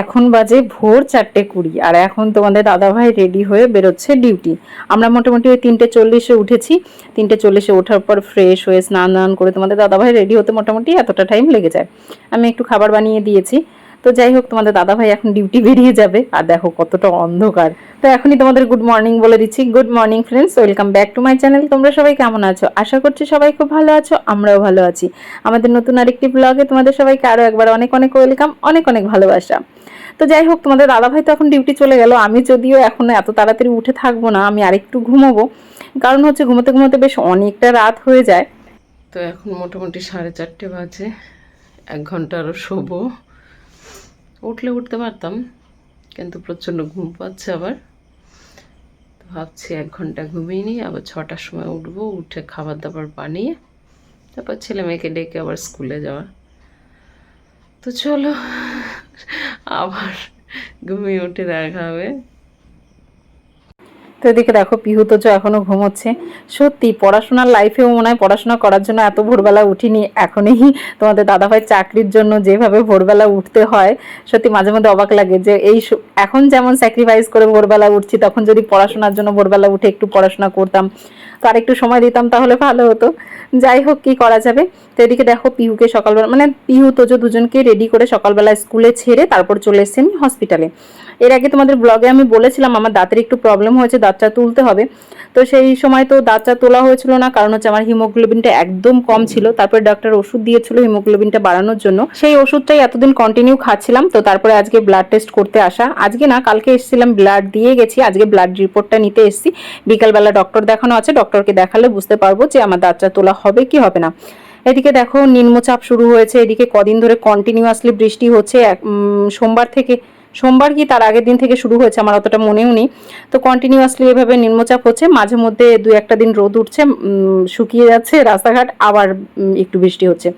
এখন বাজে ভোর চারটে কুড়ি, আর এখন তোমাদের দাদাভাই রেডি হয়ে বেরোচ্ছে ডিউটি আমরা মোটামুটি ওই তিনটে চল্লিশে উঠেছি। তিনটে চল্লিশে ওঠার পর ফ্রেশ হয়ে স্নান করে তোমাদের দাদাভাই রেডি হতে মোটামুটি এতটা টাইম লেগে যায়। আমি একটু খাবার বানিয়ে দিয়েছি। তো যাই হোক, তোমাদের দাদাভাই এখন ডিউটি বেরিয়ে যাবে। আর দেখো কতটা অন্ধকার। তো এখনই তোমাদের গুড মর্নিং বলে দিচ্ছি। Good morning friends welcome back to my channel তোমরা সবাই কেমন আছো? আশা করছি সবাই খুব ভালো আছো, আমরাও ভালো আছি। আমাদের নতুন আরেকটি ব্লগে তোমাদের সবাইকে আরও একবার অনেক অনেক ওয়েলকাম অনেক অনেক ভালোবাসা। তো যাই হোক, তোমাদের দাদাভাই তো এখন ডিউটি চলে গেল। আমি যদিও এখন এত তাড়াতাড়ি উঠে থাকব না, আমি আরেকটু ঘুমোবো। কারণ হচ্ছে ঘুমোতে ঘুমোতে বেশ অনেকটা রাত হয়ে যায়। তো এখন মোটামুটি সাড়ে চারটে বাজে। এক ঘণ্টা আরও শোবো। উঠলে উঠতে পারতাম, কিন্তু প্রচণ্ড ঘুম পাচ্ছে আবার। তো ভাবছি এক ঘণ্টা ঘুমিয়ে নিই আবার ছটার সময় উঠবো, উঠে খাবার দাবার বানিয়ে তারপর ছেলে মেয়েকে ডেকে আবার স্কুলে যাওয়া। তো চলো, আবার ঘুমিয়ে উঠে দেখা হবে। তো এদিকে দেখো, পিহু তো যে এখনও ঘুমোচ্ছে। সত্যি, পড়াশোনার লাইফেও মনে হয় পড়াশোনা করার জন্য এত ভোরবেলা উঠিনি, এখনই তোমাদের দাদাভাই চাকরির জন্য যেভাবে ভোরবেলা উঠতে হয়, সত্যি মাঝে মধ্যে অবাক লাগে যে এই এখন যেমন স্যাক্রিফাইস করে ভোরবেলা উঠছি, তখন যদি পড়াশোনার জন্য ভোরবেলা উঠে একটু পড়াশোনা করতাম, তো আর একটু সময় দিতাম, তাহলে ভালো হতো। যাই হোক, কি করা যাবে? তো এদিকে দেখো, পিহুকে সকালবেলা মানে পিহু তোজো দুজনকে রেডি করে সকালবেলা স্কুলে ছেড়ে তারপর চলে এসেছি হসপিটালে এর আগে তোমাদের ব্লগে আমি বলেছিলাম, আমার দাঁতের একটু প্রবলেম হয়েছে দাঁতটা তুলতে হবে। তো সেই সময় তো দাঁতটা তোলা হয়েছিল না, কারণ হচ্ছে আমার হিমোগ্লোবিনটা একদম কম ছিল। তারপরে ডাক্তার ওষুধ দিয়েছিল হিমোগ্লোবিনটা বাড়ানোর জন্য। সেই ওষুধটাই এতদিন কন্টিনিউ খাচ্ছিলাম, তো তারপরে আজকে ব্লাড টেস্ট করতে আসা। আজকে না, কালকে এসেছিলাম ব্লাড দিয়ে গেছি, আজকে ব্লাড রিপোর্টটা নিতে এসেছি। বিকালবেলা ডক্টর দেখানো আছে ডক্টরকে দেখালে বুঝতে পারব যে আমার দাঁতটা তোলা হবে কি হবে না। এদিকে দেখো, নিম্নচাপ শুরু হয়েছে, এদিকে কদিন ধরে কন্টিনিউয়াসলি বৃষ্টি হচ্ছে সোমবার থেকে সোমবার কি তার আগের দিন থেকে শুরু হয়েছে আমার অতটা মনেও নেই। তো কন্টিনিউয়াসলি এভাবে নিম্নচাপ হচ্ছে, মাঝে মধ্যে দু একটা দিন রোদ উঠছে শুকিয়ে যাচ্ছে, রাস্তাঘাট আবার একটু বৃষ্টি হচ্ছে।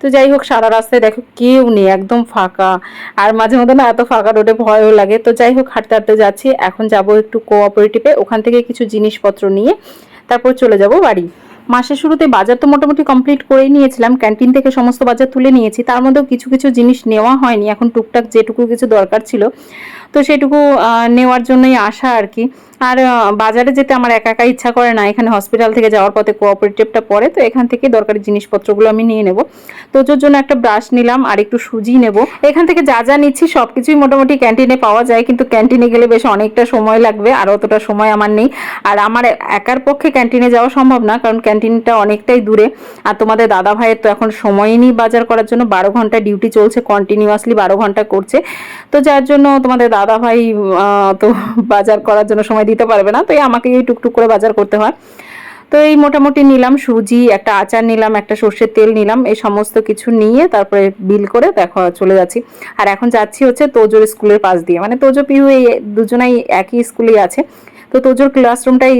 তো যাই হোক, সারা রাস্তায় দেখো কেউ নেই, একদম ফাঁকা। আর মাঝে মধ্যে না এত ফাঁকা রোডে ভয়ও লাগে। তো যাই হোক, হাঁটতে হাঁটতে যাচ্ছি। এখন যাব একটু কোঅপারেটিভে ওখান থেকে কিছু জিনিসপত্র নিয়ে তারপর চলে যাব বাড়ি। মাসের শুরুতে বাজার তো মোটামুটি কমপ্লিট করেই নিয়েছিলাম ক্যান্টিন থেকে সমস্ত বাজার তুলে নিয়েছি, তার মধ্যেও কিছু কিছু জিনিস নেওয়া হয়নি, এখন টুকটাক যেটুকু কিছু দরকার ছিল, তো সেটুকু নেওয়ার জন্যই আসা আর কি। আর বাজারে যেতে আমার একা একা ইচ্ছা করে না। এখানে হসপিটাল থেকে যাওয়ার পথে কোঅপারেটিভটা পড়ে, তো এখান থেকে দরকারি জিনিসপত্রগুলো আমি নিয়ে নেব। তো ওর জন্য একটা ব্রাশ নিলাম আর একটু সুজি নেব। এখান থেকে যা যা নিচ্ছি সব কিছুই মোটামুটি ক্যান্টিনে পাওয়া যায়, কিন্তু ক্যান্টিনে গেলে বেশ অনেকটা সময় লাগবে আর অতটা সময় আমার নেই। আর আমার একার পক্ষে ক্যান্টিনে যাওয়া সম্ভব না, কারণ ক্যান্টিনটা অনেকটাই দূরে। আর তোমাদের দাদা ভাইয়ের তো এখন সময়ই নেই বাজার করার জন্য, বারো ঘণ্টা ডিউটি চলছে কন্টিনিউয়াসলি বারো ঘণ্টা করছে। তো যার জন্য তোমাদের দাদা ভাই তো বাজার করার জন্য সময় দিতে পারবে না, তো এই আমাকে এই টুকটুক করে বাজার করতে হয়। তো এই মোটামুটি নিলাম সুজি, একটা আচার নিলাম, একটা সর্ষের তেল নিলাম, এই সমস্ত কিছু নিয়ে তারপরে বিল করে দেখো চলে যাচ্ছি। আর এখন যাচ্ছি হচ্ছে তোজোর স্কুলের পাশ দিয়ে মানে তোজো পিহু এই দুজনাই একই স্কুলেই আছে। তো তোজোর ক্লাসরুমটাই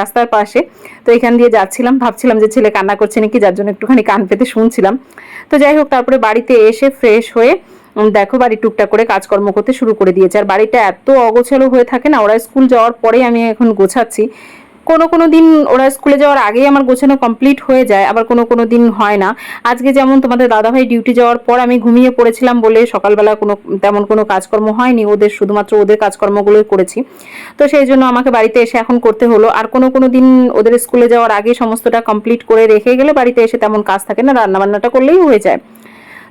রাস্তার পাশে, তো এখান দিয়ে যাচ্ছিলাম, ভাবছিলাম যে ছেলে কান্না করছে নাকি, যার জন্য একটুখানি কান পেতে শুনছিলাম। তো যাই হোক, তারপরে বাড়িতে এসে ফ্রেশ হয়ে দেখো বাড়ি টুকটাক করে কাজকর্ম করতে শুরু করে দিয়েছে। আর বাড়িটা এত অগোছালো হয়ে থাকে না, ওরা স্কুল যাওয়ার পরেই আমি এখন গোছাচ্ছি। কোনো কোনো দিন ওরা স্কুলে যাওয়ার আগেই আমার গোছানো কমপ্লিট হয়ে যায়, আবার কোনো কোনো দিন হয় না। আজকে যেমন তোমাদের দাদাভাই ডিউটি যাওয়ার পর আমি ঘুমিয়ে পড়েছিলাম বলে সকালবেলা কোনো, তেমন কোনো কাজকর্ম হয়নি, ওদের শুধুমাত্র ওদের কাজকর্মগুলোই করেছি। তো সেই জন্য আমাকে বাড়িতে এসে এখন করতে হলো। আর কোনো কোনো দিন ওদের স্কুলে যাওয়ার আগে সমস্তটা কমপ্লিট করে রেখে গেলে বাড়িতে এসে তেমন কাজ থাকে না, রান্নাবান্নাটা করলেই হয়ে যায়।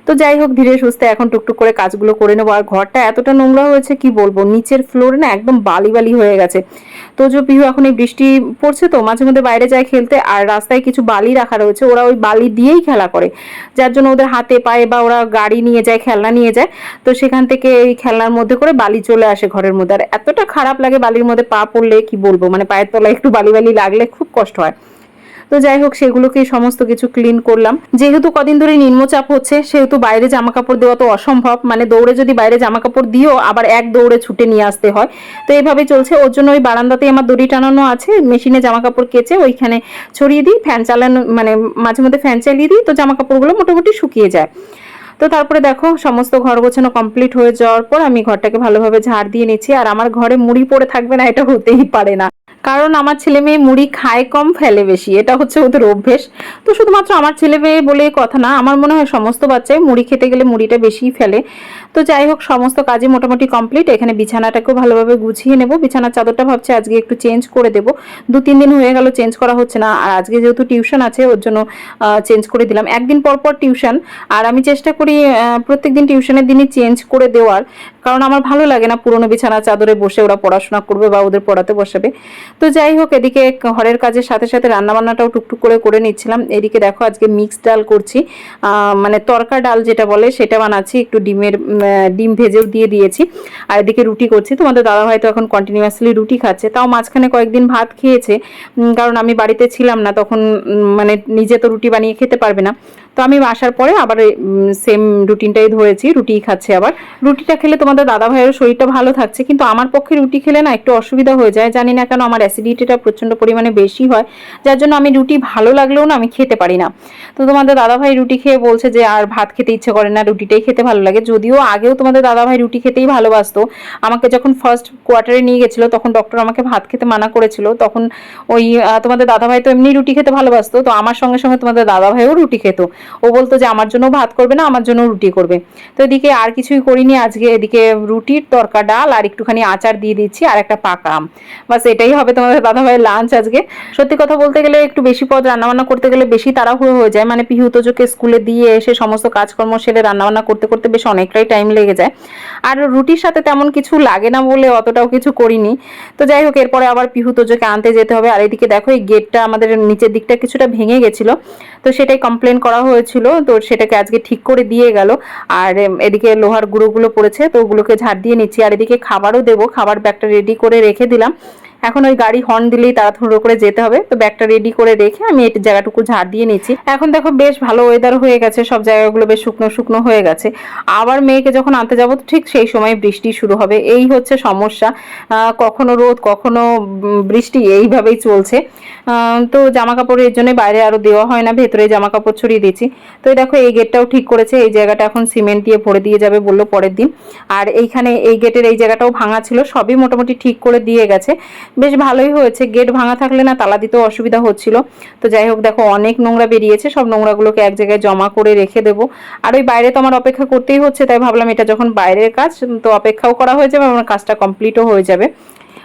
তো যাই হোক, ধীরে সুস্থে এখন টুকটুক করে কাজগুলো করে নেব। আর ঘরটা এতটা নোংরা হয়েছে, কি বলব? নিচের ফ্লোরে না একদম বালি বালি হয়ে গেছে। তো যে পিহু, এখন এই বৃষ্টি পড়ছে তো, মাঝে মধ্যে বাইরে যায় খেলতে। আর রাস্তায় কিছু বালি রাখা রয়েছে, ওরা ওই বালি দিয়েই খেলা করে। যার জন্য ওদের হাতে পায়ে বা ওরা গাড়ি নিয়ে যায়, খেলনা নিয়ে যায়। তো সেখান থেকে এই খেলনার মধ্যে করে বালি চলে আসে ঘরের মধ্যে। আর এতটা খারাপ লাগে বালির মধ্যে পা পড়লে, কি বলব? মানে পায়ের তলায় একটু বালি বালি লাগলে খুব কষ্ট হয়। তো যাই হোক সেগুলোকে সমস্ত কিছু ক্লিন করলাম। যেহেতু কদিন ধরে নিম্নচাপ হচ্ছে, সেহেতু বাইরে জামা কাপড় দেওয়া তো অসম্ভব। মানে দৌড়ে যদি বাইরে জামা কাপড় দিও, আবার এক দৌড়ে ছুটে নিয়ে আসতে হয়। তো এইভাবে চলছে। ওর জন্য ওই বারান্দাতেই আমার দড়ি টানানো আছে। মেশিনে জামা কাপড় কেচে ওইখানে ছড়িয়ে দিই ফ্যান চালানো মানে মাঝে মধ্যে ফ্যান চালিয়ে দিই। তো জামা কাপড়গুলো মোটামুটি শুকিয়ে যায়। তো তারপরে দেখো, সমস্ত ঘর গোছানো কমপ্লিট হয়ে যাওয়ার পর আমি ঘরটাকে ভালোভাবে ঝাড় দিয়ে নিচ্ছি। আর আমার ঘরে মুড়ি পড়ে থাকবে না, এটা হতেই পারে না। কারণ আমার ছেলে মেয়ে মুড়ি খায় কম, ফেলে বেশি। এটা হচ্ছে ওদের অভ্যেস। তো শুধুমাত্র আমার ছেলে মেয়ে বলে কথা না, আমার মনে হয় সমস্ত বাচ্চাই মুড়ি খেতে গেলে মুড়িটা বেশিই ফেলে। তো যাই হোক, সমস্ত কাজে মোটামুটি কমপ্লিট এখানে বিছানাটাকেও ভালোভাবে গুছিয়ে নেব। বিছানার চাদরটা ভাবছি আজকে একটু চেঞ্জ করে দেব। দু, তিন দিন হয়ে গেল চেঞ্জ করা হচ্ছে না। আর আজকে যেহেতু টিউশন আছে, ওর জন্য চেঞ্জ করে দিলাম। একদিন পর পর টিউশন আর আমি চেষ্টা করি প্রত্যেক দিন টিউশনের দিনই চেঞ্জ করে দেওয়ার। কারণ আমার ভালো লাগে না পুরোনো বিছানা চাদরে বসে ওরা পড়াশোনা করবে বা ওদের পড়াতে বসাবে। তো যাই হোক, এদিকে ঘরের কাজের সাথে সাথে রান্নাবান্নাটাও টুকটুক করে করে নিচ্ছিলাম। এদিকে দেখো, আজকে মিক্স ডাল করছি। মানে তরকা ডাল যেটা বলে, সেটা বানাচ্ছি। একটু ডিমের ডিম ভেজেও দিয়ে দিয়েছি। আর এদিকে রুটি করছি। তোমাদের দাদাভাই তো এখন কন্টিনিউয়াসলি রুটি খাচ্ছে। তাও মাঝখানে কয়েকদিন ভাত খেয়েছে। কারণ আমি বাড়িতে ছিলাম না, তখন মানে নিজে তো রুটি বানিয়ে খেতে পারবে না। তো আমি আসার পরে আবার সেম রুটিনটাই ধরেছি, রুটিই খাচ্ছে আবার। রুটিটা খেলে তোমাদের দাদা ভাইয়ের শরীরটা ভালো থাকছে, কিন্তু আমার পক্ষে রুটি খেলে না একটু অসুবিধা হয়ে যায়। জানি না কেন আমার অ্যাসিডিটিটা প্রচণ্ড পরিমাণে বেশি হয়। যার জন্য আমি রুটি ভালো লাগলেও না আমি খেতে পারি না। তো তোমাদের দাদা ভাই রুটি খেয়ে বলছে যে, আর ভাত খেতে ইচ্ছে করে না, রুটিটাই খেতে ভালো লাগে। যদিও আগেও তোমাদের দাদা ভাই রুটি খেতেই ভালোবাসতো। আমাকে যখন ফার্স্ট কোয়ার্টারে নিয়ে গেছিল, তখন ডক্টর আমাকে ভাত খেতে মানা করেছিল। তখন ওই তোমাদের দাদা ভাই তো এমনি রুটি খেতে ভালোবাসতো, তো আমার সঙ্গে সঙ্গে তোমাদের দাদা ভাইও রুটি খেত। ও বলতো যে আমার জন্য ভাত করবে না, আমার জন্য রুটি করবে। তো এদিকে আর কিছুই করিনি, আজকে এদিকে রুটির তরকা ডাল আর একটুখানি আচার দিয়ে দিচ্ছি আর একটা পাকা আম। বাস এটাই হবে তোমাদের দাদা ভাইয়ের লাঞ্চ আজকে। সত্যি কথা বলতে গেলে একটু বেশি পদ রান্নাবান্না করতে গেলে বেশি তাড়াহুড়ো হয়ে যায়। মানে পিহু তোজোকে স্কুলে দিয়ে এসে সমস্ত কাজকর্ম সেরে রান্নাবান্না করতে করতে বেশ অনেকটাই টাইম লেগে যায়। আর রুটির সাথে তেমন কিছু লাগে না বলে অতটাও কিছু করিনি। তো যাই হোক, এরপরে আবার পিহু তোজোকে আনতে যেতে হবে। আর এদিকে দেখো, এই গেটটা আমাদের নিচের দিকটা কিছুটা ভেঙে গেছিল। তো সেটাই কমপ্লেন করা হয়েছিল, তো সেটাকে আজকে ঠিক করে দিয়ে গেল। আর এদিকে লোহার গুঁড়োগুলো পড়েছে, তো ওগুলোকে ঝাড় দিয়ে নিচ্ছি। আর এদিকে খাবারও দেবো, খাবার ব্যাগটা রেডি করে রেখে দিলাম। এখন ওই গাড়ি হর্ন দিলেই তাড়াহুড়ো করে যেতে হবে। তো ব্যাগটা রেডি করে রেখে আমি এই জায়গাটুকু ঝাড় দিয়ে নিচ্ছি। এখন দেখো বেশ ভালো ওয়েদার হয়ে গেছে, সব জায়গাগুলো বেশ শুকনো শুকনো হয়ে গেছে। আবার মেয়েকে যখন আনতে যাব ঠিক সেই সময় বৃষ্টি শুরু হবে। এই হচ্ছে সমস্যা। কখনো রোদ, কখনো বৃষ্টি, এইভাবেই চলছে। তো জামা কাপড় এর জন্য বাইরে আরও দেওয়া হয় না, ভেতরে জামা কাপড় ছড়িয়ে দিচ্ছি। তো দেখো এই গেটটাও ঠিক করেছে। এই জায়গাটা এখন সিমেন্ট দিয়ে ভরে দিয়ে যাবে বলল পরের দিন। আর এইখানে এই গেটের এই জায়গাটাও ভাঙা ছিল, সবই মোটামুটি ঠিক করে দিয়ে গেছে। বেশ ভালোই হয়েছে। গেট ভাঙা থাকলে না তালা দিতেও অসুবিধা হচ্ছিল। তো যাই হোক, দেখো অনেক নোংরা বেরিয়েছে। সব নোংরাগুলোকে এক জায়গায় জমা করে রেখে দেবো। আর ওই বাইরে তো আমার অপেক্ষা করতেই হচ্ছে, তাই ভাবলাম এটা যখন বাইরের কাজ, তো অপেক্ষাও করা হয়ে যাবে, আমার কাজটা কমপ্লিটও হয়ে যাবে।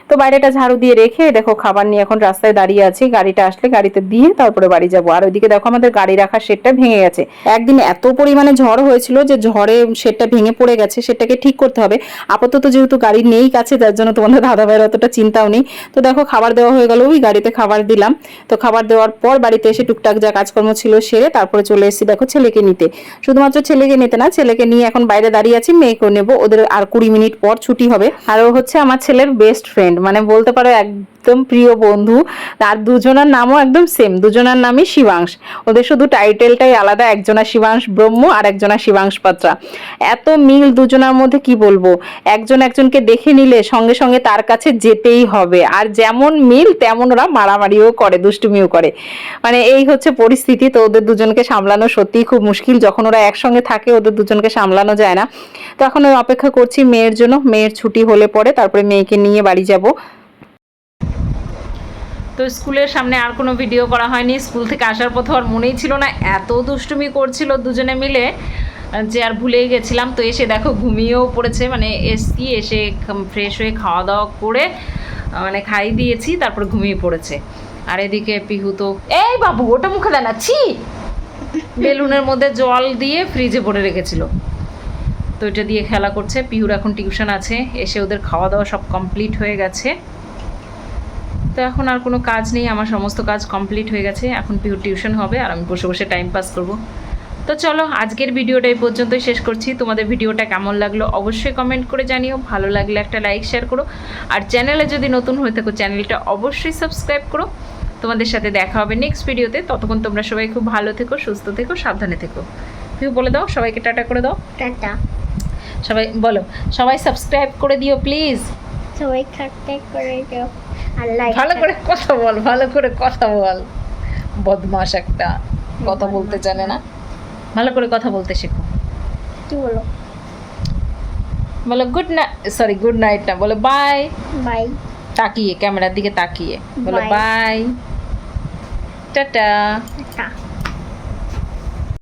তো বাইরেটা ঝাড়ু দিয়ে রেখে দেখো খাবার নিয়ে এখন রাস্তায় দাঁড়িয়ে আছি। গাড়িটা আসলে গাড়িতে দিয়ে তারপরে বাড়ি যাব। আর ওইদিকে দেখো আমাদের গাড়ি রাখার শেডটা ভেঙে গেছে। একদিন এত পরিমাণে ঝড় হয়েছিল যে ঝড়ে শেডটা ভেঙে পড়ে গেছে সেটাকে ঠিক করতে হবে। আপাতত যেহেতু গাড়ি নেই কাছে, তার জন্য তোমাদের দাদা ভাইয়ের অতটা চিন্তাও নেই। তো দেখো খাবার দেওয়া হয়ে গেল, ওই গাড়িতে খাবার দিলাম। তো খাবার দেওয়ার পর বাড়িতে এসে টুকটাক যা কাজকর্ম ছিল সেরে তারপরে চলে এসেছি দেখো ছেলেকে নিতে। শুধুমাত্র ছেলেকে নিতে না, ছেলেকে নিয়ে এখন বাইরে দাঁড়িয়ে আছি, মেয়েকেও নেব। ওদের আর কুড়ি মিনিট পর ছুটি হবে। আর ও হচ্ছে আমার ছেলের বেস্ট ফ্রেন্ড মানে বলতে পারো একদম প্রিয় বন্ধু। আর দুজনার নামও একদম সেম দুজনার নামই শিবাংশ। ওদের শুধু টাইটেলটাই আলাদা, একজনা শিবাংশ ব্রহ্ম আর একজনা শিবাংশ পাত্রা। এত মিল দুজনার মধ্যে কি বলব? একজন একজনকে দেখে নিলে সঙ্গে সঙ্গে তার কাছে যেতেই হবে। আর যেমন মিল, তেমন ওরা মারামারিও করে, দুষ্টুমিও করে। মানে এই হচ্ছে পরিস্থিতি, তো ওদের দুজনকে সামলানো সত্যিই খুব মুশকিল। যখন ওরা একসঙ্গে থাকে, ওদের দুজনকে সামলানো যায় না। তো এখন অপেক্ষা করছি মেয়ের জন্য। মেয়ের ছুটি হলে পরে তারপরে মেয়েকে নিয়ে বাড়ি যাব। তো স্কুলের সামনে আর কোনো ভিডিও করা হয়নি। স্কুল থেকে আসার পথে আর মনেই ছিল না, এত দুষ্টুমি করছিল দুজনে মিলে যে আর ভুলেই গেছিলাম। তো এসে দেখো ঘুমিয়েও পড়েছে মানে এসছি, এসে ফ্রেশ হয়ে খাওয়া দাওয়া করে মানে খাই দিয়েছি, তারপর ঘুমিয়ে পড়েছে। আর এদিকে পিহু তো, এই বাবু, ওটা মুখে দেয় না, ছি! বেলুনের মধ্যে জল দিয়ে ফ্রিজে ভরে রেখেছিল। তো এটা দিয়ে খেলা করছে। পিহুর এখন টিউশন আছে, এসে ওদের খাওয়া দাওয়া সব কমপ্লিট হয়ে গেছে। তো এখন আর কোনো কাজ নেই আমার সমস্ত কাজ কমপ্লিট হয়ে গেছে। এখন পিহুর টিউশন হবে আর আমি বসে বসে টাইম পাস করব। তো চলো আজকের ভিডিওটা এই পর্যন্তই শেষ করছি। তোমাদের ভিডিওটা কেমন লাগল অবশ্যই কমেন্ট করে জানিও। ভালো লাগলে একটা লাইক শেয়ার করো। আর চ্যানেলে যদি নতুন হয়ে থাকো চ্যানেলটা অবশ্যই সাবস্ক্রাইব করো। তোমাদের সাথে দেখা হবে নেক্সট ভিডিওতে ততক্ষণ তোমরা সবাই খুব ভালো থেকো সুস্থ থেকো সাবধানে থেকো। পিহু বলে দাও সবাইকে টাটা করে দাও। টাটা। সবাই বলো সবাই সাবস্ক্রাইব করে দিও প্লিজ সবাই থাকতে করে আর ভালো করে। কথা বল ভালো করে কথা বল। বদমাস একটা কথা বলতে জানে না। ভালো করে কথা বলতে শেখো। কি বলো? বলো good night sorry good night না বলো বাই বাই তাকিয়ে ক্যামেরার দিকে তাকিয়ে। বলো বাই টাটা।